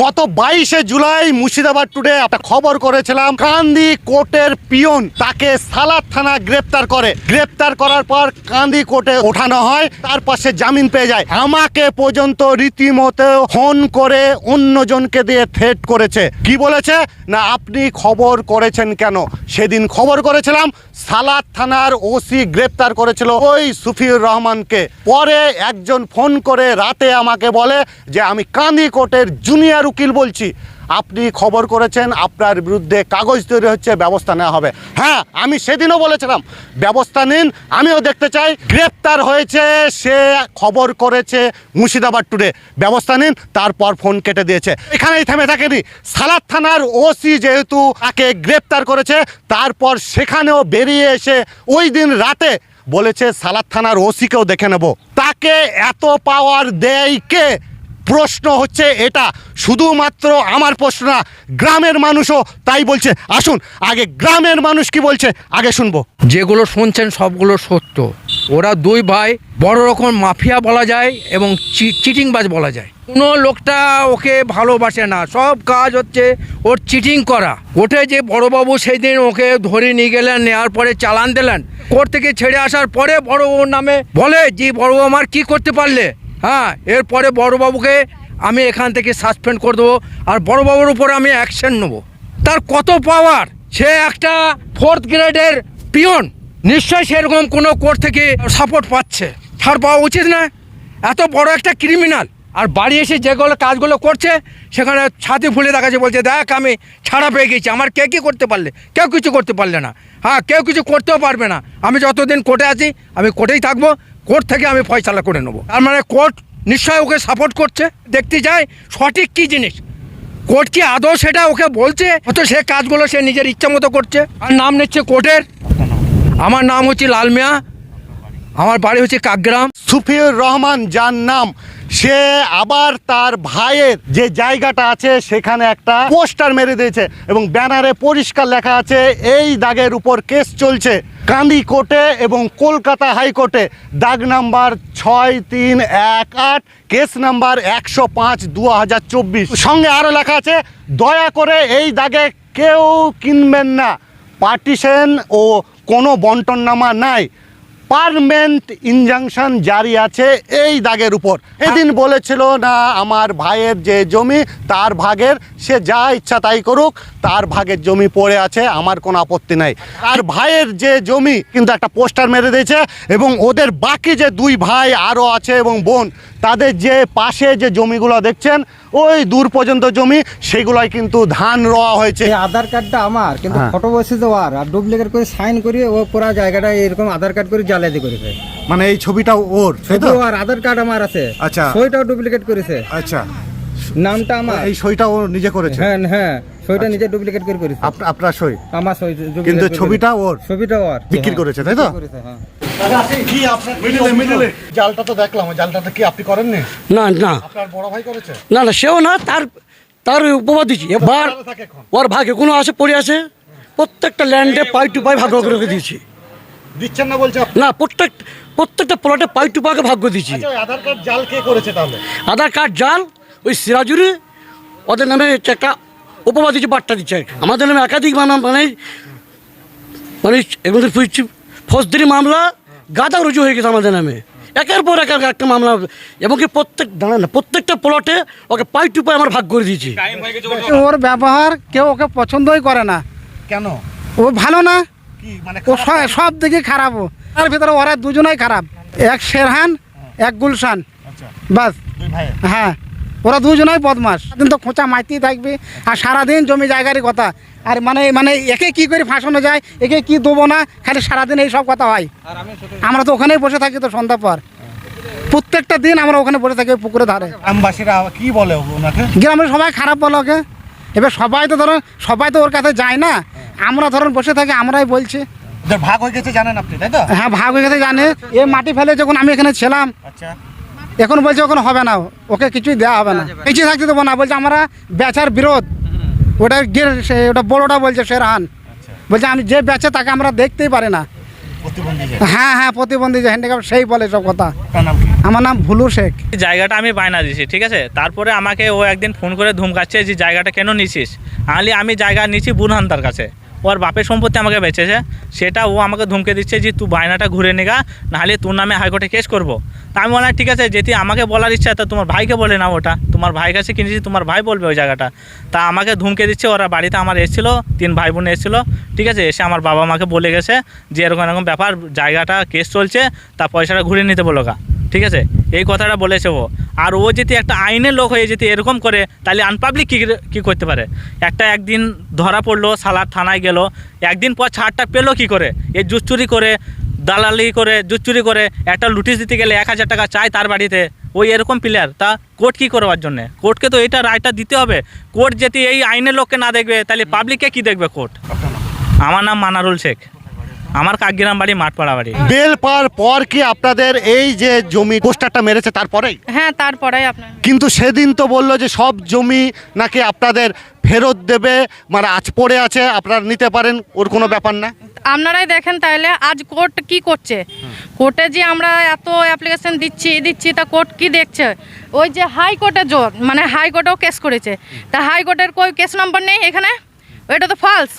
গত বাইশে জুলাই মুর্শিদাবাদ টুডে একটা খবর করেছিলাম। কান্দি কোর্টের পিয়ন তাকে সালাদ থানা গ্রেপ্তার করে। গ্রেপ্তার করার পর কান্দি কোর্টে ওঠানো হয়, তার পাশে জামিন পেয়ে যায়। আমাকে পর্যন্ত রীতিমতো ফোন করে অন্যজনকে দিয়ে থ্রেট করেছে। কি বলেছে? না, আপনি খবর করেছেন কেন? সেদিন খবর করেছিলাম সালাদ থানার ওসি গ্রেপ্তার করেছিল ওই সুফিউর রহমানকে। পরে একজন ফোন করে রাতে আমাকে বলে যে, আমি কান্দি কোর্টের জুনিয়র উকিল বলছি, আপনি খবর করেছেন, আপনার বিরুদ্ধে কাগজ তৈরি হচ্ছে, ব্যবস্থা নেওয়া হবে। হ্যাঁ আমি সেদিনও বলেছিলাম, ব্যবস্থা নিন, আমিও দেখতে চাই, গ্রেপ্তার হয়েছে, সে খবর করেছে মুর্শিদাবাদ টুডে ব্যবস্থা নিন, তারপর ফোন কেটে দিয়েছে। এখানেই থেমে থাকেনি। সালাদ থানার ওসি যেহেতু তাকে গ্রেপ্তার করেছে, তারপর সেখানেও বেরিয়ে এসে ওই দিন রাতে বলেছে, সালাদ থানার ওসিকেও দেখে নেব। তাকে এত পাওয়ার দেয় কে? প্রশ্ন হচ্ছে এটা। শুধুমাত্র আমার প্রশ্ন না, গ্রামের মানুষও তাই বলছে। আসুন, আগে গ্রামের মানুষ কি বলছে, আগে শুনব। যেগুলো শুনছেন সবগুলো সত্য। ওরা দুই ভাই, বড় রকম মাফিয়া বলা যায় এবং চিটিংবাজ বলা যায়। কোনো লোকটা ওকে ভালোবাসে না। সব কাজ হচ্ছে ওর চিটিং করা। ওঠে যে বড়বাবু সেই দিন ওকে ধরে নিয়ে গেলেন নেওয়ার পরে চালান দিলেন। কোর্ট থেকে ছেড়ে আসার পরে বড়বাবুর নামে বলে যে বড়বাবু, আমার কী করতে পারলে? হ্যাঁ এরপরে বড়বাবুকে আমি এখান থেকে সাসপেন্ড করে দেবো আর বড়বাবুর উপরে আমি অ্যাকশন নেব। তার কত পাওয়ার সে একটা ফোর্থ গ্রেডের পিয়ন। নিশ্চয়ই সেরকম কোনো কোর্ট থেকে সাপোর্ট পাচ্ছে। ছাড় পাওয়া উচিত না এত বড় একটা ক্রিমিনাল আর বাড়ি এসে যেগুলো কাজগুলো করছে, সেখানে ছাতি ফুলে দেখাচ্ছে, বলছে, দেখ, আমি ছাড়া পেয়ে গেছি। আমার কে কী করতে পারলে? কেউ কিছু করতে পারলে না। হ্যাঁ কেউ কিছু করতেও পারবে না। আমি যতদিন কোর্টে আছি, আমি কোর্টেই থাকব। কোর্ট থেকে আমি ফয়সালা করে নেব। তার মানে কোর্ট নিশ্চয় ওকে সাপোর্ট করছে। দেখতে চাই সঠিক কী জিনিস? কোর্ট কি আদৌ সেটা ওকে বলছে? হয়তো সে কাজগুলো সে নিজের ইচ্ছা মতো করছে। আর নাম নিচ্ছে কোর্টের। আমার নাম হচ্ছে লালমিয়া আমার বাড়ি হচ্ছে কাকগ্রাম। সুফিউর রহমান, যার নাম সে আবার তার ভাইয়ের যে জায়গাটা আছে, সেখানে একটা পোস্টার মেরে দিয়েছে এবং ব্যানারে পরিষ্কার লেখা আছে, এই দাগের উপর কেস চলছে। কান্দি কোর্টে এবং কলকাতা হাইকোর্টে দাগ নাম্বার ছয় তিন এক আট, কেস নাম্বার একশো পাঁচ দু হাজার চব্বিশ। সঙ্গে আরও লেখা আছে, দয়া করে এই দাগে কেউ কিনবেন না। পার্টিশন ও কোনো বন্টননামা নাই। পারমেন্ট ইনজাংশন জারি আছে এই দাগের উপর। এদিন বলেছিল না আমার ভাইয়ের যে জমি তার ভাগের সে যা ইচ্ছা তাই করুক তার ভাগের জমি পড়ে আছে আমার কোনো আপত্তি নাই। আর ভাইয়ের যে জমি কিন্তু একটা পোস্টার মেরে দিয়েছে এবং ওদের বাকি যে দুই ভাই আরও আছে এবং বোন তাদের যে পাশে যে জমিগুলো দেখছেন ওই দূর পর্যন্ত জমি সেগুলোই কিন্তু ধান রোয়া হয়েছে। আধার কার্ডটা আমার কিন্তু হ্যাঁ। ফটো বসে দেওয়ার আর ডুপ্লিকেট করে সাইন করে ও পুরো জায়গাটা এরকম আধার কার্ড করে জালিয়াতি করেছে। মানে এই ছবিটা ওর তাই আর আধার কার্ড আমার আছে। আচ্ছা। সইটাও ডুপ্লিকেট করেছে। আচ্ছা। নামটা আমার। এই সইটা ও নিজে করেছে? হ্যাঁ হ্যাঁ। সইটা নিজে ডুপ্লিকেট করে করেছে। আপ- আপনার সই? আমার সই কিন্তু ছবিটা ওর? ছবিটা ওর। বিক্রি করেছে, তাই তো? হ্যাঁ। জালটা তো দেখলাম জালটাতে কি আপনি করেননি? না না। আপনার বড় ভাই করেছে? না না সেও না তার তার উপমা দিচ্ছি এবার? ওর ভাগে কোনো আসে পড়ে আছে প্রত্যেকটা ল্যান্ডে পাই টু পাই ভাগ করে দিয়েছি। দিচ্ছেন না বলছে না প্রত্যেক প্রত্যেকটা প্লটে পাই টু পাকে ভাগ্য দিয়েছি। আচ্ছা আধার কার্ড জাল কে করেছে তাহলে? আধার কার্ড জাল ওই সিরাজুরি ওদের নামে একটা উপমা দিচ্ছে বার্তা দিচ্ছে আমাদের নামে একাধিক মানে মানে মানে এগুলো ফৌজদারি মামলা গাদা রুজু হয়ে গেছে আমাদের নামে। একের পর একের একটা মামলা এবং কি প্রত্যেক দাঁড়ান না প্রত্যেকটা প্লটে ওকে পাই টু পাই আমার ভাগ করে দিয়েছি। ওর ব্যবহার কেউ ওকে পছন্দই করে না। কেন? ও ভালো না। ও স- সব দিকে খারাপ ও। তার ভিতরে ওরা দুজনেই খারাপ। এক শেরহান এক গুলশান। আচ্ছা। বাস। হ্যাঁ। ওরা দুজনেই বদমাস কিন্তু খোঁচা মাইতেই থাকবে। আর সারাদিন জমি জায়গারই কথা। আর মানে মানে একে কি করে ফাঁসানো যায় একে কি দেবো না খালি সারাদিন এই সব কথা হয়। আমরা তো ওখানেই বসে থাকি তো সন্ধ্যা পর। প্রত্যেকটা দিন আমরা ওখানে বসে থাকি পুকুরে ধারে। গ্রামবাসীরা কি বলে ওনাকে? গ্রামের সবাই খারাপ বলো ওকে। এবার সবাই তো ধরো সবাই তো ওর কাছে যায় না। আমরা ধরুন বসে থাকি আমরাই বলছি। ভাগ হয়ে গেছে জানেন আপনি তাই তো? হ্যাঁ ভাগ হয়ে গেছে জানে। এ মাটি ফেলে যখন আমি এখানে ছিলাম আচ্ছা। এখন বলছে ওখানে হবে না ওকে কিছুই দেওয়া হবে না। কিছুই থাকতে দেবো না বলছে আমরা বেচার বিরোধ। ওটা গিয়ে- ওটা বড়োটা বলছে শেরহান। বলছে আমি যে বেচে তাকে আমরা দেখতেই পারি না। হ্যাঁ হ্যাঁ প্রতিবন্ধী যে হ্যান্ডিক্যাপ সেই বলে সব কথা। আমার নাম ভুলু শেখ। জায়গাটা আমি বায়না দিয়েছি ঠিক আছে? তারপরে আমাকে ও একদিন ফোন করে ধুমকাচ্ছে যে জায়গাটা কেন নিছিস? আলি আমি জায়গা নিচ্ছি বুরহান তার কাছে। ওর বাপের সম্পত্তি আমাকে বেচেছে। সেটা ও আমাকে ধমকে দিচ্ছে যে, তুই বায়নাটা ঘুরে নিগা নাহলে তোর নামে হাইকোর্টে কেস করব। তা আমি বললাম, ঠিক আছে, যেটি আমাকে বলার ইচ্ছা, তা তোমার ভাইকে বলে না ওটা। তোমার ভাই কাছে কিনেছি, তোমার ভাই বলবে ওই জায়গাটা। তা আমাকে ধমকে দিচ্ছে, ওরা বাড়িতে আমার এসেছিল, তিন ভাই বোন এসেছিল, ঠিক আছে, এসে আমার বাবা মাকে বলে গেছে যে, এরকম এরকম ব্যাপার, জায়গাটা কেস চলছে, তা পয়সাটা ঘুরে নিতে বলো গা। ঠিক আছে? এই কথাটা বলেছে ও। আর ও যদি একটা আইনের লোক হয়ে যদি এরকম করে তাহলে আনপাবলিক কী কী করতে পারে? একটা একদিন ধরা পড়ল সালার থানায় গেল। একদিন পর ছাড়টা পেল কি করে? এই জুস চুরি করে দালালি করে জুস চুরি করে একটা লুটিস দিতে গেলে এক হাজার টাকা চায় তার বাড়িতে। ওই এরকম প্লেয়ার তা কোর্ট কী করবার জন্যে? কোর্টকে তো এটা রায়টা দিতে হবে। কোর্ট যদি এই আইনের লোককে না দেখবে তাহলে পাবলিককে কী দেখবে কোর্ট আমার নাম মানারুল শেখ। আমার কাকগ্রাম বাড়ি মাঠপাড়া বাড়ি। বেল পাওয়ার পর কি আপনাদের এই যে জমি পোস্টারটা মেরেছে তারপরেই? হ্যাঁ তারপরে আপনার। কিন্তু সেদিন তো বলল যে সব জমি নাকি আপনাদের ফেরত দেবে মানে আজ পড়ে আছে আপনারা নিতে পারেন ওর কোনো ব্যাপার না? আপনারাই দেখেন তাহলে আজ কোর্ট কি করছে? কোর্টে যে আমরা এত অ্যাপ্লিকেশন দিচ্ছি দিচ্ছি তা কোর্ট কি দেখছে? ওই যে হাইকোর্টে জোর মানে হাইকোর্টেও কেস করেছে। তা হাইকোর্টের কই কেস নম্বর নেই এখানে? ওইটা তো ফলস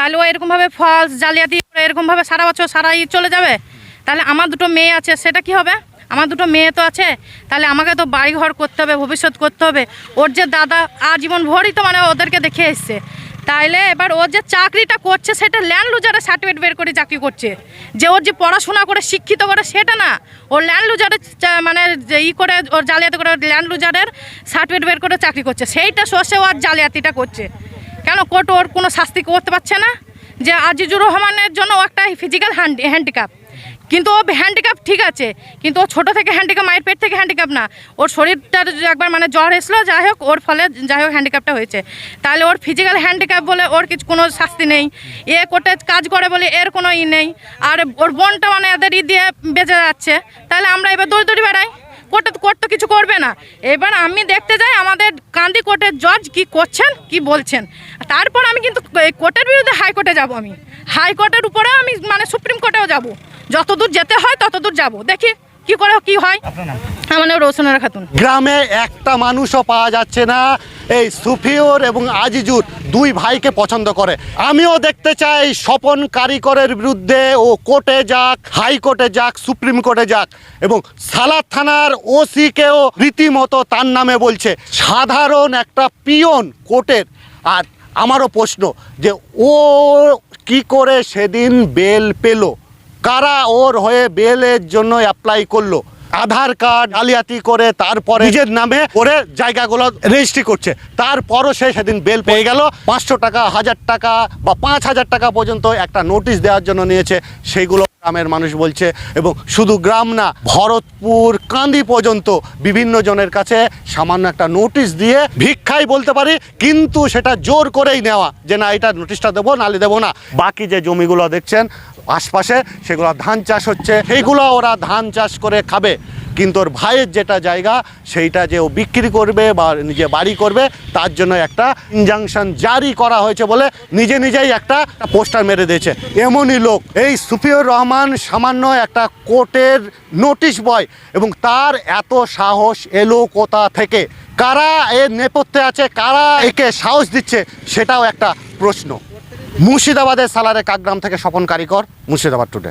তাহলে ও এরকমভাবে ফলস, জালিয়াতি করে এরকমভাবে সারা বছর সারা ই চলে যাবে? তাহলে আমার দুটো মেয়ে আছে, সেটা কি হবে? আমার দুটো মেয়ে তো আছে, তাহলে আমাকে তো বাড়ি ঘর করতে হবে, ভবিষ্যৎ করতে হবে। ওর যে দাদা আজীবন ভরই তো মানে ওদেরকে দেখে এসছে। তাইলে এবার ওর যে চাকরিটা করছে, সেটা ল্যান্ড লুজারের সার্টিফিকেট বের করে চাকরি করছে। যে ওর যে পড়াশোনা করে, শিক্ষিত করে, সেটা না। ওর ল্যান্ড লুজারের মানে ই করে, ওর জালিয়াতি করে ল্যান্ড লুজারের সার্টিফিকেট বের করে চাকরি করছে। সেইটা শোষে ও আর জালিয়াতিটা করছে। কেন কোর্ট ওর কোনো শাস্তি করতে পারছে না? যে আজিজুর রহমানের জন্য একটা ফিজিক্যাল হ্যান্ডিক্যাপ কিন্তু ও হ্যান্ডিক্যাপ ঠিক আছে, কিন্তু ও ছোটো থেকে হ্যান্ডিক্যাপ মায়ের পেট থেকে হ্যান্ডিক্যাপ না। ওর শরীরটার একবার মানে জ্বর এসলো, যাই হোক, ওর ফলে যাই হোক হ্যান্ডিক্যাপটা হয়েছে। তাহলে ওর ফিজিক্যাল হ্যান্ডিক্যাপ বলে ওর কিছু কোনো শাস্তি নেই। এ কোর্টে কাজ করে বলে এর কোনো ই নেই। আর ওর বোনটা মানে এদের ই দিয়ে বেঁচে যাচ্ছে। তাহলে আমরা এবার দৌড় দৌড়ি বেড়াই। কোর্টে কোর্ট তো কিছু করবে না। এবার আমি দেখতে যাই আমাদের কান্দি কোর্টের জজ কি করছেন কি বলছেন। তারপর আমি কিন্তু কোর্টের বিরুদ্ধে হাইকোর্টে যাব আমি। হাইকোর্টের উপরেও আমি মানে সুপ্রিম কোর্টেও যাব। যতদূর যেতে হয় ততদূর যাব। দেখি কি করে কি হয়। আমার নাম রোশনারা খাতুন। গ্রামে একটা মানুষও পাওয়া যাচ্ছে না। এই সুফিওর এবং আজিজুর দুই ভাইকে পছন্দ করে। আমিও দেখতে চাই স্বপন কারিকরের বিরুদ্ধে ও কোর্টে যাক হাইকোর্টে যাক, সুপ্রিম কোর্টে যাক এবং সালাদ থানার ওসিকেও রীতিমতো তার নামে বলছে, সাধারণ একটা পিয়ন কোর্টের। আর আমারও প্রশ্ন যে ও কি করে সেদিন বেল পেল? কারা ওর হয়ে বেলের জন্য অ্যাপ্লাই করল? আধার কার্ড আলিয়াতি করে তারপরে নিজের নামে করে জায়গাগুলো রেজিস্ট্রি করছে। তারপরও সে সেদিন বেল পেয়ে গেল। পাঁচশো টাকা হাজার টাকা বা পাঁচ হাজার টাকা পর্যন্ত একটা নোটিশ দেওয়ার জন্য নিয়েছে। সেইগুলো গ্রামের মানুষ বলছে এবং শুধু গ্রাম না ভরতপুর কান্দি পর্যন্ত বিভিন্ন জনের কাছে সামান্য একটা নোটিশ দিয়ে ভিক্ষাই বলতে পারি কিন্তু সেটা জোর করেই নেওয়া যে না এটা নোটিশটা দেবো নালে দেবো না। বাকি যে জমিগুলো দেখছেন আশপাশে সেগুলো ধান চাষ হচ্ছে সেইগুলো ওরা ধান চাষ করে খাবে। কিন্তু ওর ভাইয়ের যেটা জায়গা, সেইটা যে ও বিক্রি করবে বা নিজে বাড়ি করবে, তার জন্য একটা ইনজাংশন জারি করা হয়েছে বলে নিজে নিজেই একটা পোস্টার মেরে দিয়েছে। এমনই লোক, এই সুফিউর রহমান সামান্য একটা কোর্টের নোটিশ বয়, এবং তার এত সাহস এলো কোথা থেকে? কারা এর নেপথ্যে আছে, কারা একে সাহস দিচ্ছে, সেটাও একটা প্রশ্ন। মুর্শিদাবাদের সালারে কাকগ্রাম থেকে স্বপন কারিকর মুর্শিদাবাদ টুডে